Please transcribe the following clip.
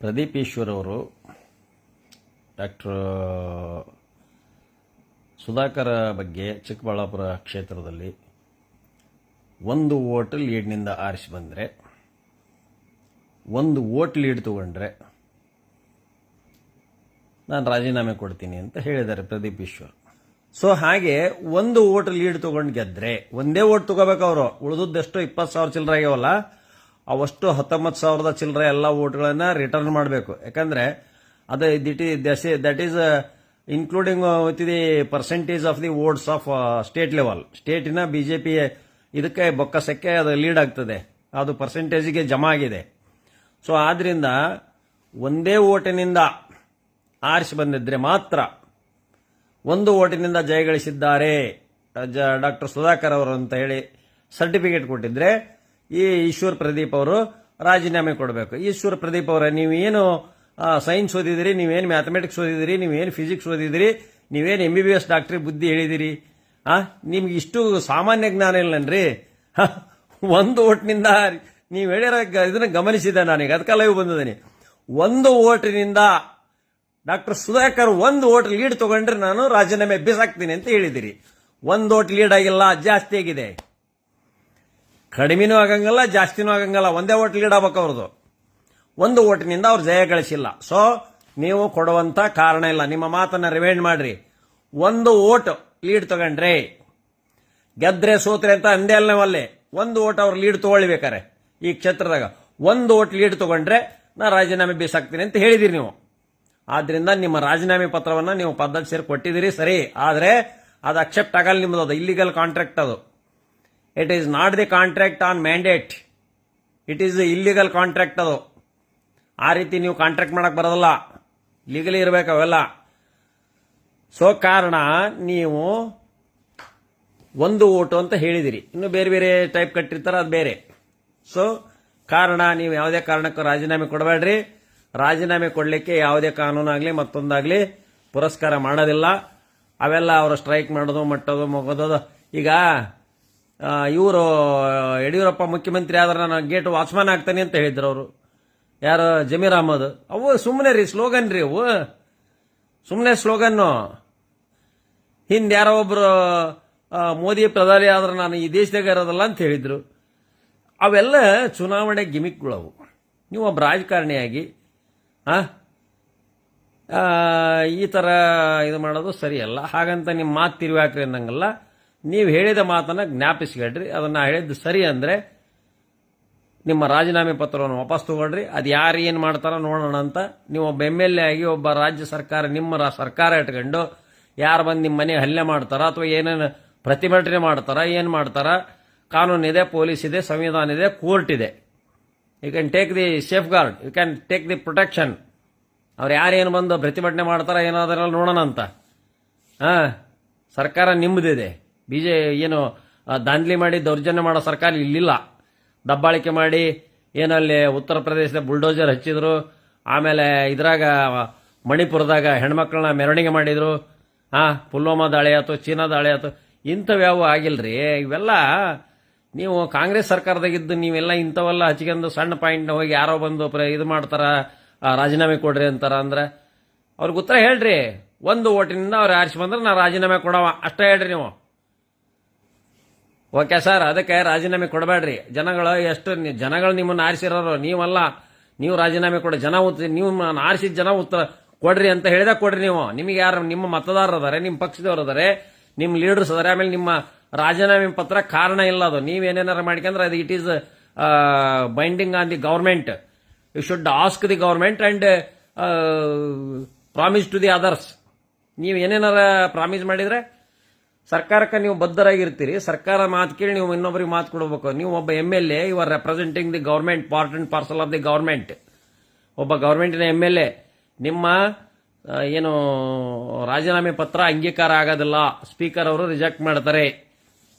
ಪ್ರದೀಪ್ ಈಶ್ವರ್ ಅವರು ಡಾಕ್ಟರ್, ಸುಧಾಕರ ಬಗ್ಗೆ ಚಿಕ್ಕಬಳ್ಳಾಪುರ ಕ್ಷೇತ್ರದಲ್ಲಿ ಒಂದು ಓಟ್ ಲೀಡ್ನಿಂದ ಆರಿಸಿ ಬಂದರೆ, ಒಂದು ಓಟ್ ಲೀಡ್ ತಗೊಂಡ್ರೆ ನಾನು ರಾಜೀನಾಮೆ ಕೊಡ್ತೀನಿ ಅಂತ ಹೇಳಿದ್ದಾರೆ ಪ್ರದೀಪ್ ಈಶ್ವರ್ ಸೊ ಹಾಗೆ ಒಂದು ಓಟ್ ಲೀಡ್ ತಗೊಂಡು ಗೆದ್ರೆ, ಒಂದೇ ಓಟ್ ತಗೋಬೇಕು ಅವರು ಉಳಿದದ್ದೆಷ್ಟು ಇಪ್ಪತ್ತು ಸಾವಿರ ಚಿಲ್ಲರೆ ಆಗ್ಯಾವಲ್ಲ? ಅವಷ್ಟು ಹತ್ತೊಂಬತ್ತು ಸಾವಿರದ ಚಿಲ್ಲರೆ ಎಲ್ಲ ಓಟ್ಗಳನ್ನ ರಿಟರ್ನ್ ಮಾಡಬೇಕು. ಯಾಕಂದ್ರೆ ಅದು it is that is including with the percentage of the votes of state level ಸ್ಟೇಟಿನ BJP ಇದಕ್ಕೆ ಬೊಕ್ಕಸಕ್ಕೆ ಅದು ಲೀಡ್ ಆಗ್ತದೆ. ಅದು ಪರ್ಸೆಂಟೇಜ್ಗೆ ಜಮಾ ಆಗಿದೆ. ಸೊ ಆದ್ದರಿಂದ ಒಂದೇ ಓಟಿನಿಂದ ಆರಿಸಿ ಬಂದಿದ್ರೆ ಮಾತ್ರ ಒಂದು ಓಟಿನಿಂದ ಜಯಗಳಿಸಿದ್ದಾರೆ. ಡಾಕ್ಟರ್ ಸುಧಾಕರ್ ಅವರು ಅಂತ ಹೇಳಿ ಸರ್ಟಿಫಿಕೇಟ್ ಕೊಟ್ಟಿದ್ರೆ ಈ ಈಶ್ವರ್ ಪ್ರದೀಪ್ ಅವರು ರಾಜೀನಾಮೆ ಕೊಡಬೇಕು. ಈಶ್ವರ್ ಪ್ರದೀಪ್ ಅವರ ನೀವೇನು ಸೈನ್ಸ್ ಓದಿದಿರಿ ನೀವೇನು ಮ್ಯಾಥಮೆಟಿಕ್ಸ್ ಓದಿದಿರಿ ನೀವೇನು ಫಿಸಿಕ್ಸ್ ಓದಿದಿರಿ ನೀವೇನು ಎಂ ಬಿ ಬಿ ಎಸ್ ಡಾಕ್ಟ್ರಿ ಬುದ್ಧಿ ಹೇಳಿದಿರಿ ಆ, ನಿಮ್ಗೆ ಇಷ್ಟು ಸಾಮಾನ್ಯ ಜ್ಞಾನ ಇಲ್ಲನ್ರಿ? ಒಂದು ಓಟ್ನಿಂದ ನೀವು ಹೇಳಿರೋ ಇದನ್ನ ಗಮನಿಸಿದೆ ನಾನೀಗ ಅದಕ್ಕೆಲ್ಲ ಲೈವ್ ಬಂದಿದ್ದೀನಿ. ಒಂದು ಓಟಿನಿಂದ ಡಾಕ್ಟರ್ ಸುಧಾಕರ್ ಒಂದು ಓಟ್ ಲೀಡ್ ತಗೊಂಡ್ರೆ ನಾನು ರಾಜೀನಾಮೆ ಬಿಸಾಕ್ತೀನಿ ಅಂತ ಹೇಳಿದಿರಿ ಒಂದು ಓಟ್ ಲೀಡ್ ಆಗಿಲ್ಲ, ಜಾಸ್ತಿ ಆಗಿದೆ. ಕಡಿಮೆನೂ ಆಗಂಗಲ್ಲ, ಜಾಸ್ತಿನೂ ಆಗಂಗಲ್ಲ. ಒಂದೇ ಓಟ್ ಲೀಡ್ ಆಗ್ಬೇಕು ಅವ್ರದ್ದು ಒಂದು ಓಟಿನಿಂದ ಅವ್ರು ಜಯ ಗಳಿಸಿಲ್ಲ. ಸೊ ನೀವು ಕೊಡುವಂತ ಕಾರಣ ಇಲ್ಲ. ನಿಮ್ಮ ಮಾತನ್ನ ರಿವೈಂಡ್ ಮಾಡ್ರಿ. ಒಂದು ಓಟ್ ಲೀಡ್ ತಗೊಂಡ್ರೆ, ಗೆದ್ರೆ ಸೋತ್ರೆ ಅಂತ ಅಂದೇ ಅಲ್ಲ ನಾವಲ್ಲಿ. ಒಂದು ಓಟ್ ಅವ್ರು ಲೀಡ್ ತಗೊಳ್ಬೇಕಾರೆ ಈ ಕ್ಷೇತ್ರದಾಗ. ಒಂದು ಓಟ್ ಲೀಡ್ ತಗೊಂಡ್ರೆ, ನಾ ರಾಜೀನಾಮೆ ಬೀಸಾಕ್ತೀನಿ ಅಂತ ಹೇಳಿದಿರಿ ನೀವು. ಆದ್ರಿಂದ ನಿಮ್ಮ ರಾಜೀನಾಮೆ ಪತ್ರವನ್ನ ನೀವು ಪದ್ಧತಿ ಸೇರಿ ಕೊಟ್ಟಿದ್ದೀರಿ, ಸರಿ. ಆದರೆ, ಅದು ಅಕ್ಸೆಪ್ಟ್ ಆಗಲ್ಲ ನಿಮ್ಮದು ಅದು. ಇಲ್ಲಿಗಲ್ ಕಾಂಟ್ರಾಕ್ಟ್ ಅದು. It is not the contract on mandate it is illegal contract ಅದು. ಆ ರೀತಿ ನೀವು ಕಾಂಟ್ರಾಕ್ಟ್ ಮಾಡಕ್ ಬರೋದಲ್ಲ. ಲೀಗಲಿ ಇರಬೇಕು ಅವೆಲ್ಲ. ಸೊ ಕಾರಣ ನೀವು ಒಂದು ಓಟು ಅಂತ ಹೇಳಿದಿರಿ. ಇನ್ನು ಬೇರೆ ಬೇರೆ ಟೈಪ್ ಕಟ್ಟಿರ್ತಾರೆ, ಅದು ಬೇರೆ. ಸೊ ಕಾರಣ ನೀವು ಯಾವುದೇ ಕಾರಣಕ್ಕೂ ರಾಜೀನಾಮೆ ಕೊಡಬೇಡ್ರಿ. ರಾಜೀನಾಮೆ ಕೊಡಲಿಕ್ಕೆ ಯಾವುದೇ ಕಾನೂನಾಗಲಿ ಮತ್ತೊಂದಾಗಲಿ ಪುರಸ್ಕಾರ ಮಾಡೋದಿಲ್ಲ. ಅವೆಲ್ಲ ಅವರು ಸ್ಟ್ರೈಕ್ ಮಾಡೋದು, ಮಟ್ಟೋದು ಮಗೋದು ಈಗ ಇವರು ಯಡಿಯೂರಪ್ಪ ಮುಖ್ಯಮಂತ್ರಿ ಆದ್ರೆ ನಾನು ಗೇಟ್ ವಾಚ್ಮನ್ ಆಗ್ತಾನೆ ಅಂತ ಹೇಳಿದ್ರು ಅವರು. ಯಾರು? ಜಮೀರ್ ಅಹಮದ್. ಅವು ಸುಮ್ಮನೆ ರೀ ಸ್ಲೋಗನ್ ರೀ ಅವು. ಸುಮ್ಮನೆ ಸ್ಲೋಗನ್ನು ಹಿಂದೆ ಯಾರೋ ಒಬ್ಬರು ಮೋದಿ ಪ್ರಧಾನಿ ಆದ್ರೆ ನಾನು ಈ ದೇಶದಾಗ ಇರೋದಲ್ಲ ಅಂತ ಹೇಳಿದ್ರು. ಅವೆಲ್ಲ ಚುನಾವಣೆ ಗಿಮಿಕ್ಗಳವು ನೀವು ಒಬ್ಬ ರಾಜಕಾರಣಿಯಾಗಿ ಈ ಥರ ಇದು ಮಾಡೋದು ಸರಿಯಲ್ಲ. ಹಾಗಂತ ನಿಮ್ಮ ಮಾತು ತಿರುವಾಕ್ರಿ ಅನ್ನಂಗಲ್ಲ. ನೀವು ಹೇಳಿದ ಮಾತನ್ನ ಜ್ಞಾಪಿಸ್ಕೊಳ್ರಿ. ಅದನ್ನ ಹೇಳಿದ್ದು ಸರಿ ಅಂದ್ರೆ ನಿಮ್ಮ ರಾಜೀನಾಮೆ ಪತ್ರವನ್ನು ವಾಪಸ್ ತಗೊಳ್ರಿ. ಅದು ಯಾರು ಏನು ಮಾಡ್ತಾರ ನೋಡೋಣ ಅಂತ. ನೀವು ಒಬ್ಬ ಎಂ ಎಲ್ ಎ ಆಗಿ ಒಬ್ಬ ರಾಜ್ಯ ಸರ್ಕಾರ, ನಿಮ್ಮ ಸರ್ಕಾರ ಇಟ್ಕೊಂಡು ಯಾರು ಬಂದು ನಿಮ್ಮ ಮನೆ ಹಲ್ಲೆ ಮಾಡ್ತಾರ ಅಥವಾ ಏನೇನು ಪ್ರತಿಭಟನೆ ಮಾಡ್ತಾರ, ಏನು ಮಾಡ್ತಾರ ಕಾನೂನಿದೆ ಪೊಲೀಸ್ ಇದೆ, ಸಂವಿಧಾನ ಇದೆ, ಕೋರ್ಟ್ ಇದೆ. You can take the safeguard you can take the protection ಅವ್ರು ಯಾರೇನು ಬಂದು ಪ್ರತಿಭಟನೆ ಮಾಡ್ತಾರ ಏನಾದ್ರೆಲ್ಲ ನೋಡೋಣ ಅಂತ. ಹಾಂ, ಸರ್ಕಾರ ನಿಮ್ಮದಿದೆ ಬಿಜೆ ಏನು ಆ, ದಾಂಧಲಿ ಮಾಡಿ ದೌರ್ಜನ್ಯ ಮಾಡೋ ಸರ್ಕಾರ ಇಲ್ಲಿಲ್ಲ. ದಬ್ಬಾಳಿಕೆ ಮಾಡಿ ಏನಲ್ಲಿ ಉತ್ತರ ಪ್ರದೇಶದ ಬುಲ್ಡೋಜರ್ ಹಚ್ಚಿದ್ರು ಆಮೇಲೆ ಇದ್ರಾಗ ಮಣಿಪುರದಾಗ ಹೆಣ್ಮಕ್ಳನ್ನ ಮೆರವಣಿಗೆ ಮಾಡಿದ್ರು ಹಾಂ ಪುಲ್ವಾಮಾ ದಾಳಿ ಆಯ್ತು ಚೀನಾ ದಾಳಿ ಆಯ್ತು ಇಂಥವ್ಯಾವು ಆಗಿಲ್ರಿ. ಇವೆಲ್ಲ ನೀವು ಕಾಂಗ್ರೆಸ್ ಸರ್ಕಾರದಾಗಿದ್ದು ನೀವೆಲ್ಲ ಇಂಥವೆಲ್ಲ ಹಚ್ಕೊಂಡು ಸಣ್ಣ ಪಾಯಿಂಟ್ ಹೋಗಿ ಯಾರೋ ಬಂದು ಪ್ರ- ಇದು ಮಾಡ್ತಾರ ರಾಜೀನಾಮೆ ಕೊಡ್ರಿ ಅಂತಾರ ಅಂದ್ರೆ ಅವ್ರಿಗೆ ಉತ್ತರ ಹೇಳ್ರಿ. ಒಂದು ಓಟಿನಿಂದ ಅವ್ರು ಆರಿಸಿ ಬಂದ್ರೆ ನಾ ರಾಜೀನಾಮೆ ಕೊಡವ. ಅಷ್ಟೇ ಹೇಳ್ರಿ ನೀವು. ಓಕೆ ಸರ್, ಅದಕ್ಕೆ ರಾಜೀನಾಮೆ ಕೊಡಬೇಡ್ರಿ. ಜನಗಳು ಎಷ್ಟು ಜನಗಳು ನಿಮ್ಮನ್ನು ಆರಿಸಿರೋರು, ನೀವಲ್ಲ. ನೀವು ರಾಜೀನಾಮೆ ಕೊಡಿ, ಜನ ಉತ್ತ ನೀವು ಆರಿಸಿದ ಜನ ಉತ್ತರ ಕೊಡ್ರಿ ಅಂತ ಹೇಳಿದ ಕೊಡ್ರಿ ನೀವು. ನಿಮಗೆ ಯಾರು ನಿಮ್ಮ ಮತದಾರರು ಅದಾರೆ, ನಿಮ್ಮ ಪಕ್ಷದವ್ರು ಅದಾರೆ, ನಿಮ್ಮ ಲೀಡರ್ಸ್ ಅದಾರೆ, ಆಮೇಲೆ ನಿಮ್ಮ ರಾಜೀನಾಮೆ ಪತ್ರ ಕಾರಣ ಇಲ್ಲ ಅದು. ನೀವೇನೇನಾರು ಮಾಡ್ಕೊಂಡ್ರೆ ಅದು it is binding on the government you should ask the government and promise to the others ನೀವು ಏನೇನಾರ ಪ್ರಾಮಿಸ್ ಮಾಡಿದ್ರೆ ಸರ್ಕಾರಕ್ಕೆ ನೀವು ಬದ್ಧರಾಗಿರ್ತೀರಿ, ಸರ್ಕಾರ ಮಾತು ಕೇಳಿ ನೀವು ಇನ್ನೊಬ್ಬರಿಗೆ ಮಾತು ಕೊಡಬೇಕು. ನೀವು ಒಬ್ಬ M L A you are representing the government part and parcel of the government ಒಬ್ಬ ಗೌರ್ಮೆಂಟಿನ ಎಂ ಎಲ್ ಎ ನಿಮ್ಮ ಏನು, ರಾಜೀನಾಮೆ ಪತ್ರ ಅಂಗೀಕಾರ ಆಗೋದಿಲ್ಲ. ಸ್ಪೀಕರ್ ಅವರು ರಿಜೆಕ್ಟ್ ಮಾಡ್ತಾರೆ.